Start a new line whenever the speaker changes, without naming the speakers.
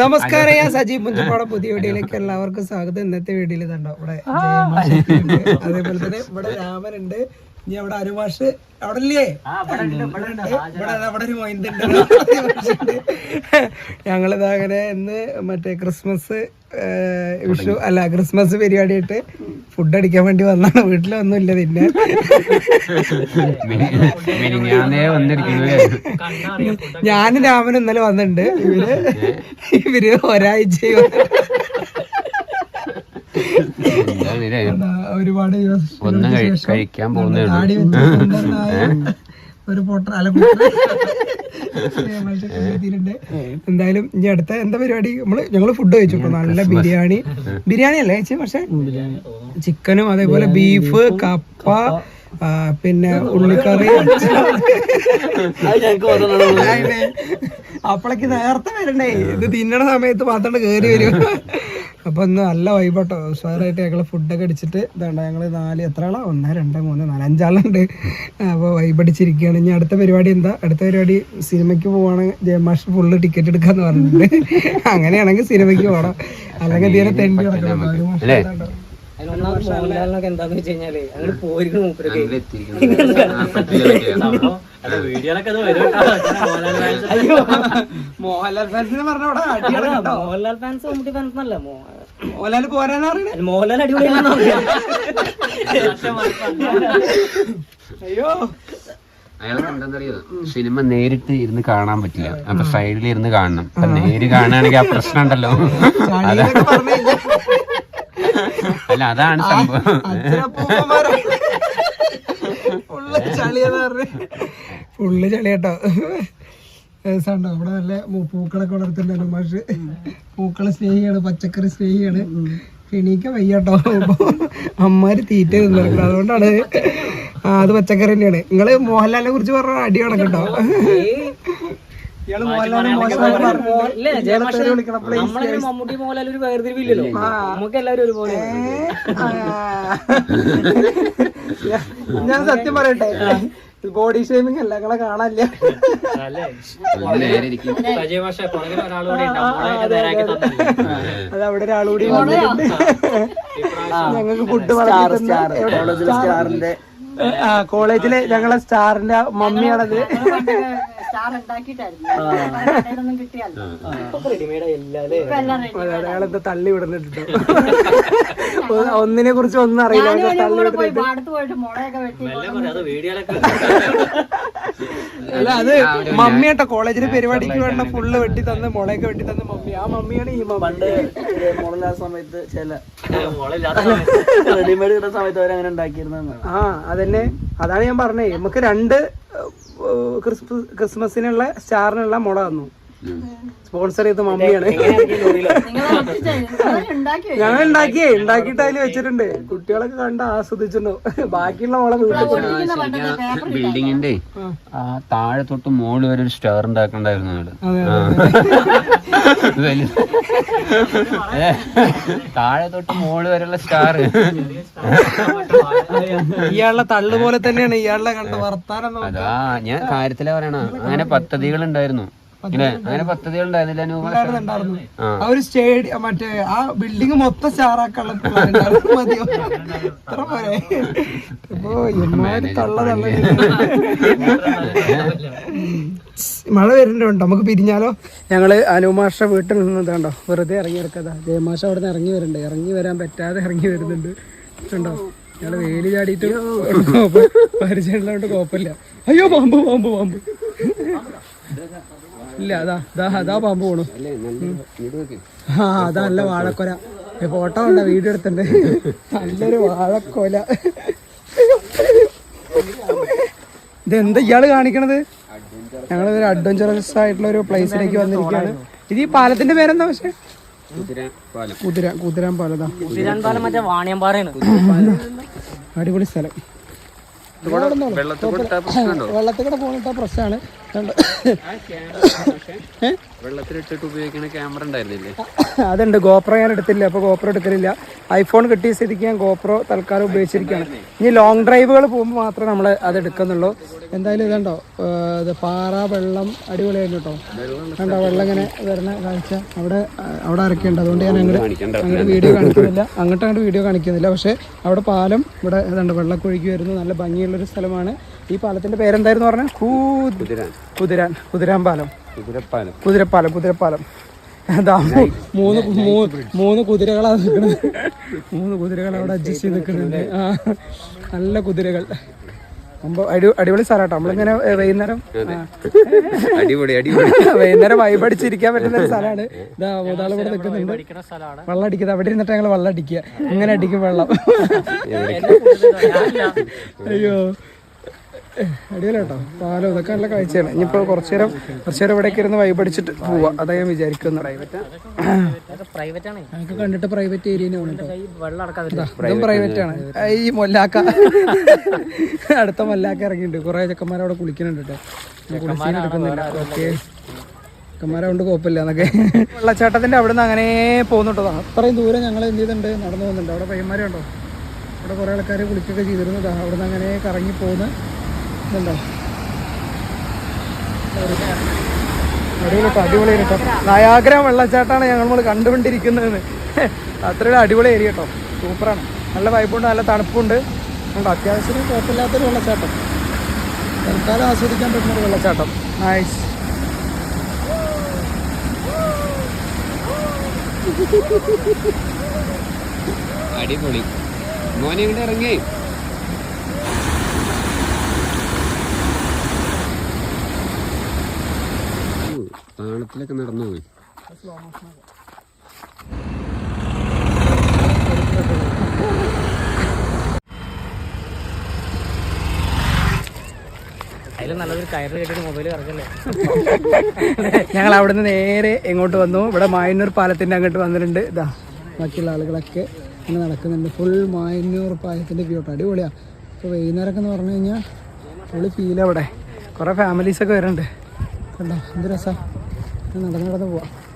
നമസ്കാരം ഞാൻ സജീവ് പുഞ്ചപ്പാട പുതിയ വീഡിയോയിലേക്ക് എല്ലാവർക്കും സ്വാഗതം. ഇന്നത്തെ വീഡിയോയിൽ ഇതുണ്ടോ? ഇവിടെ. അതേപോലെ തന്നെ ഇവിടെ രാമൻ ഉണ്ട് ഇനി അവിടെ അരുമാഷ് അവിടെ ഇല്ലേ ഇവിടെ ഒരു മൈൻഡ് ഉണ്ട് ഞങ്ങളിതാ അങ്ങനെ ഇന്ന് മറ്റേ ക്രിസ്മസ് വിഷു അല്ല ക്രിസ്മസ് പരിപാടി ആയിട്ട് ഫുഡ് അടിക്കാൻ വേണ്ടി വന്നാണ്. വീട്ടിലൊന്നും ഇല്ല പിന്നെ ഞാനും രാമനും ഇന്നലെ വന്നിട്ടുണ്ട്. ഇവർ ഇവർ ഒരാഴ്ചയും ഒരുപാട് ദിവസം
ഒന്നും കഴി- കഴിക്കാൻ പോകുന്നേ
ഒരു പോട്ടർ എന്തായാലും ഇനി അടുത്ത എന്താ പരിപാടി? നമ്മൾ ഞങ്ങൾ ഫുഡ് കഴിച്ചു നല്ല ബിരിയാണി. ബിരിയാണി അല്ലേ ചേച്ചി? പക്ഷെ ചിക്കനും അതേപോലെ ബീഫ് കപ്പ പിന്നെ ഉള്ളിക്കറി. അപ്പളക്ക് അപ്പളേക്ക് നേരത്തെ വരണ്ടേ? ഇത് തിന്നണ സമയത്ത് മാത്രം കേറി വരും. അപ്പൊ ഇന്ന് നല്ല വൈബട്ടോ ഉഷാറായിട്ട് ഞങ്ങൾ ഫുഡൊക്കെ അടിച്ചിട്ട് ഇതാണ്ട് ഞങ്ങൾ നാല് എത്ര ആളാ? ഒന്ന് രണ്ട് മൂന്ന് നാല് അഞ്ചാളുണ്ട്. അപ്പൊ വൈബ് അടിച്ചിരിക്കുകയാണ് ഇനി അടുത്ത പരിപാടി എന്താ? അടുത്ത പരിപാടി സിനിമയ്ക്ക് പോവാണ്. ജയമാഷ് ഫുള്ള് ടിക്കറ്റ് എടുക്കാന്ന് പറഞ്ഞിട്ടുണ്ട്. അങ്ങനെയാണെങ്കിൽ സിനിമയ്ക്ക് പോകണം അല്ലെങ്കിൽ തീരെ തെണ്ടി.
മോഹൻലാലിനൊക്കെ എന്താന്ന് വെച്ച് കഴിഞ്ഞാൽ അങ്ങനെ മൂപ്പരൊക്കെ.
ഞങ്ങൾ.
മോഹൻലാൽ ഫാൻസ്
അയ്യോ. മോഹൻലാൽ ഫാൻസിനെ പറഞ്ഞ
ഫാൻസ് മമ്മൂട്ടി ഫാൻസ് അല്ല മോ-
മോഹൻലാൽ പോരാനാ അറിയണേ
മോഹൻലാൽ അടിപൊളിയാണെന്ന് അറിയാം.
അയ്യോ.
സിനിമ നേരിട്ട് ഇരുന്ന് കാണാൻ പറ്റില്ല. അപ്പൊ സൈഡിൽ ഇരുന്ന് കാണണം. അപ്പൊ നേര് കാണുകയാണെങ്കിൽ ആ പ്രശ്നം ഉണ്ടല്ലോ അല്ല അതാണ് സംഭവം.
ഉള്ള ഫുള്ള് ഉള്ള പറഞ്ഞ്. ഫുള്ള് ചളി കേട്ടോ രസമുണ്ടോ. ഇവിടെ നല്ല പൂക്കളൊക്കെ വളർത്തുന്നുണ്ട് മാഷ് പൂക്കളെ സ്നേഹിയാണ് പച്ചക്കറി സ്നേഹിയാണ്. എണീക്ക വയ്യട്ടോ. അമ്മമാര് തീറ്റ തിന്നിട്ടുണ്ട് അതുകൊണ്ടാണ്. ആ അത് പച്ചക്കറി തന്നെയാണ്. നിങ്ങൾ മോഹൻലാലിനെ കുറിച്ച് പറഞ്ഞ അടി കണക്കട്ടോ ഇയാൾ മോശമായിട്ട് പറഞ്ഞു
ഇല്ല, ജയമാഷ് നമ്മളങ്ങനെ മമ്മൂട്ടി മോഹൻലാൽ ഒരു വേർതിരിവില്ലല്ലോ. നമുക്ക് എല്ലാവരും ഒരുപോലെ.
ഞാൻ സത്യം പറയട്ടെ? ബോഡി ഷേമിങ് അല്ല ഞങ്ങളെ കാണാനില്ല. അത് അവിടെ ഒരാളുകൂടി വന്നിട്ടുണ്ട്. ഞങ്ങൾക്ക് ഫുഡ് സ്റ്റാറിന്റെ കോളേജിലെ ഞങ്ങളെ സ്റ്റാറിന്റെ മമ്മിയാണത്.
എല്ലാ
അയാളെന്താ തള്ളി വിടുന്നിട്ടോ ഒന്നിനെ കുറിച്ച് ഒന്നും അറിയില്ല. പക്ഷെ തള്ളി വിടുന്നിട്ട്
മെല്ലെ പറ, അത് വീഡിയോയിലൊക്കെ
അല്ല അത് മമ്മിയാട്ടോ കോളേജിലെ പരിപാടിക്ക് വേണ്ട ഫുള്ള് വെട്ടി തന്ന് മുളയൊക്കെ വെട്ടി തന്ന മമ്മി. ആ മമ്മിയാണ് ഈ മമ്മി.
മുളയില്ലാത്ത സമയത്ത് ചില റെഡിമെയ്ഡ് കിട്ടുന്ന സമയത്ത്. അവരങ്ങനെ ഉണ്ടാക്കിയിരുന്ന
ആ അതന്നെ. അതാണ് ഞാൻ പറഞ്ഞേ. നമുക്ക് രണ്ട് ക്രിസ്മസിനുള്ള സ്റ്റാറിനുള്ള മുള തന്നു സ്പോൺസർ ചെയ്ത മമ്മിയാണ്. ഞങ്ങൾ ഉണ്ടാക്കിയേ? ഉണ്ടാക്കിയിട്ട് അതിൽ വെച്ചിട്ടുണ്ട്. കുട്ടികളൊക്കെ കണ്ട് ആസ്വദിച്ചിട്ടുണ്ടോ ബാക്കിയുള്ള മോളെ വീട്ടിൽ
ബിൽഡിങ്ങിന്റെ ആ. താഴെ തൊട്ട് മോൾ വരെ ഒരു സ്റ്റാർ ഉണ്ടാക്കണ്ടായിരുന്നു താഴെ തൊട്ട് മോൾ വരെയുള്ള സ്റ്റാർ
ഇയാളുടെ തള്ളു പോലെ തന്നെയാണ് ഇയാളുടെ കണ്ട് വർത്താനം
അതാ ഞാൻ കാര്യത്തിലാ പറയണ അങ്ങനെ പദ്ധതികൾ ഉണ്ടായിരുന്നു അങ്ങനെ പദ്ധതികൾ ഉണ്ടായിരുന്നില്ല. ആ.
ഒരു സ്റ്റേഡിയം മറ്റേ ആ ബിൽഡിംഗ് മൊത്തം സ്റ്റാറാക്കാനുള്ള മതിയോ? ഇത്ര പോരെ. ഇപ്പൊ ഇമ്മാതിരി തള്ള തള്ള മഴ വരുന്നുണ്ട്? നമുക്ക് പിരിഞ്ഞാലോ? ഞങ്ങൾ അനുമാഷ വീട്ടിൽ നിന്ന് ഇതാണ്ടോ വെറുതെ ഇറങ്ങി എടുക്കതാ ജയമാഷ അവിടെ നിന്ന് ഇറങ്ങി വരുന്നുണ്ട് ഇറങ്ങി വരാൻ പറ്റാതെ ഇറങ്ങി വരുന്നുണ്ട്. ഉണ്ടോ ഞങ്ങൾ വേലി ചാടിയിട്ട് പരിചയമുള്ളതുകൊണ്ട് കുഴപ്പമില്ല. അയ്യോ പാമ്പ് പാമ്പ് പാമ്പ്. ഇല്ല അതാ അതാ അതാ പാമ്പ് പോണു. ആ അതാ നല്ല വാഴക്കൊല. ഫോട്ടോ ഉണ്ട വീഡിയോ എടുത്തിട്ടുണ്ട്. നല്ലൊരു വാഴക്കൊല. ഇതെന്താ ഇയാൾ കാണിക്കണത്? ഞങ്ങളൊരു ഒരു അഡ്വഞ്ചറസ് ആയിട്ടുള്ള ഒരു പ്ലേസിലേക്ക് വന്നിരിക്കുകയാണ്. ഇത് ഈ പാലത്തിന്റെ പേരെന്താ പക്ഷേ? കുതിര കുതിരാൻ പാലതാ അടിപൊളി സ്ഥലം.
വെള്ളത്തിൽ കൂടെ പ്രശ്നമുണ്ടോ?
വെള്ളത്തിൽ കൂടെ പോണിട്ട പ്രശ്നമാണ്?
വെള്ളത്തിലിട്ടിട്ട് ഉപയോഗിക്കുന്ന ക്യാമറ ഉണ്ടായിരുന്നില്ലേ?
അതുണ്ട്. ഗോപ്രോ ഞാൻ എടുത്തില്ല. അപ്പോൾ ഗോപ്രോ എടുക്കലില്ല. ഐഫോൺ കിട്ടിയ സ്ഥിതിക്ക് ഞാൻ ഗോപ്രോ തൽക്കാലം ഉപയോഗിച്ചിരിക്കുകയാണ്. ഇനി ലോങ് ഡ്രൈവുകൾ പോകുമ്പോൾ മാത്രമേ നമ്മൾ അത് എടുക്കുന്നുള്ളൂ. എന്തായാലും ഇതുണ്ടോ? ഇത് പാറ വെള്ളം അടിപൊളിയായിരുന്നു കേട്ടോ. കണ്ടോ? വെള്ളം ഇങ്ങനെ വരുന്ന കാഴ്ച. അവിടെ അവിടെ ഇറക്കിയുണ്ട് അതുകൊണ്ട് ഞാൻ അങ്ങോട്ട് അങ്ങോട്ട് വീഡിയോ കാണിക്കുന്നില്ല. അങ്ങോട്ട് അങ്ങോട്ട് വീഡിയോ കാണിക്കുന്നില്ല. പക്ഷേ അവിടെ പാലം ഇവിടെ ഇതുണ്ട്. വെള്ളക്കൊഴുകി വരുന്നു നല്ല ഭംഗിയുള്ളൊരു സ്ഥലമാണ് ഈ പാലത്തിന്റെ പേരെന്തായിരുന്നു പറഞ്ഞാൽ
കുതിരാൻ.
കുതിരാൻ. കുതിരാൻ പാലം.
കുതിരപ്പാലം.
കുതിരപ്പാലം കുതിരപ്പാലം. മൂന്ന് മൂന്ന് കുതിരകളാ നിൽക്കുന്നത്. മൂന്ന് കുതിരകൾ അവിടെ അഡ്ജസ്റ്റ് ചെയ്ത് നിൽക്കുന്നുണ്ട് ആ നല്ല കുതിരകൾ. അപ്പൊ അടി അടിപൊളി സ്ഥലമാട്ടോ നമ്മളിങ്ങനെ വൈകുന്നേരം.
അടിപൊളി അടിപൊളി.
വൈകുന്നേരം വൈബടിച്ചിരിക്കാൻ പറ്റുന്ന ഒരു സ്ഥലമാണ്. ഇതാ മൂതാൾ ഇവിടെ നിൽക്കുന്നുണ്ട്. വെള്ളം അടിക്കുന്നത്. അവിടെ ഇരുന്നിട്ട് ഞങ്ങൾ വെള്ളം അടിക്കുക. ഇങ്ങനെ അടിക്കും വെള്ളം. അയ്യോ. അടിപൊളി പാലോ ഇതൊക്കെ നല്ല കാഴ്ചയാണ്. ഇനിയിപ്പോൾ കുറച്ചു നേരം കുറച്ചു നേരം ഇവിടേക്ക് ഇരുന്ന് വൈബടിച്ചിട്ട് പോവാ. അതാ ഞാൻ വിചാരിക്കുന്നു.
പ്രൈവറ്റ് ആണ്.
ഞങ്ങൾക്ക് കണ്ടിട്ട് പ്രൈവറ്റ് ഏരിയ പ്രൈവറ്റ് ആണ്. ഈ മൊല്ലാക്ക. അടുത്ത മൊല്ലാക്ക ഇറങ്ങിയിട്ടുണ്ട്. കുറെ ചെക്കന്മാർ അവിടെ കുളിക്കുന്നുണ്ട് കേട്ടോ. എടുക്കുന്നില്ല ഓക്കെ. കുഴപ്പമില്ല എന്നൊക്കെ. വെള്ളച്ചാട്ടത്തിന്റെ അവിടെ നിന്ന് അങ്ങനെ പോകുന്നുണ്ടോ അത്രയും ദൂരം ഞങ്ങൾ എന്ത് ചെയ്തിട്ടുണ്ട്? നടന്നു പോകുന്നുണ്ട്. അവിടെ പയ്യന്മാരുണ്ടോ? അവിടെ കുറെ ആൾക്കാർ കുളിക്കൊക്കെ ചെയ്തിരുന്നതാ അവിടെ നിന്ന് അങ്ങനെ കറങ്ങി പോകുന്ന ഇതുണ്ടോ അടിപൊളി കേട്ടോ. അടിപൊളി നയാഗ്ര വെള്ളച്ചാട്ടമാണ് ഞങ്ങൾ നമ്മൾ കണ്ടുകൊണ്ടിരിക്കുന്നത്. അത്രയും അടിപൊളി ഏരിയ കേട്ടോ. സൂപ്പറാണ്. നല്ല വൈബുണ്ട് നല്ല തണുപ്പുണ്ട്. ഉണ്ട്? അത്യാവശ്യം കുഴപ്പമില്ലാത്തൊരു വെള്ളച്ചാട്ടം. തൽക്കാലം ആസ്വദിക്കാൻ പറ്റുന്നൊരു വെള്ളച്ചാട്ടം. നൈസ്
അടിപൊളി. മോനെ ഇവിടെ ഇറങ്ങി. താണത്തിലൊക്കെ നടന്നു പോയി.
അതിൽ നല്ലൊരു കയറ് മൊബൈൽ
ഞങ്ങൾ അവിടുന്ന് നേരെ എങ്ങോട്ട് വന്നു? ഇവിടെ മായന്നൂർ പാലത്തിന്റെ അങ്ങോട്ട് വന്നിട്ടുണ്ട്. ഇതാ ബാക്കിയുള്ള ആളുകളൊക്കെ ഇങ്ങനെ നടക്കുന്നുണ്ട്. ഫുൾ മായന്നൂർ പാലത്തിന്റെ വ്യൂ അടിപൊളിയാ. ഇപ്പോൾ വൈകുന്നേരമൊക്കെ എന്ന് പറഞ്ഞു കഴിഞ്ഞാൽ ഫുള്ള് ഫീൽ അവിടെ. കുറേ ഫാമിലീസൊക്കെ വരുന്നുണ്ട്. കണ്ടോ? എന്ത് രസം? നടന്ന് നടന്ന് പോവാം.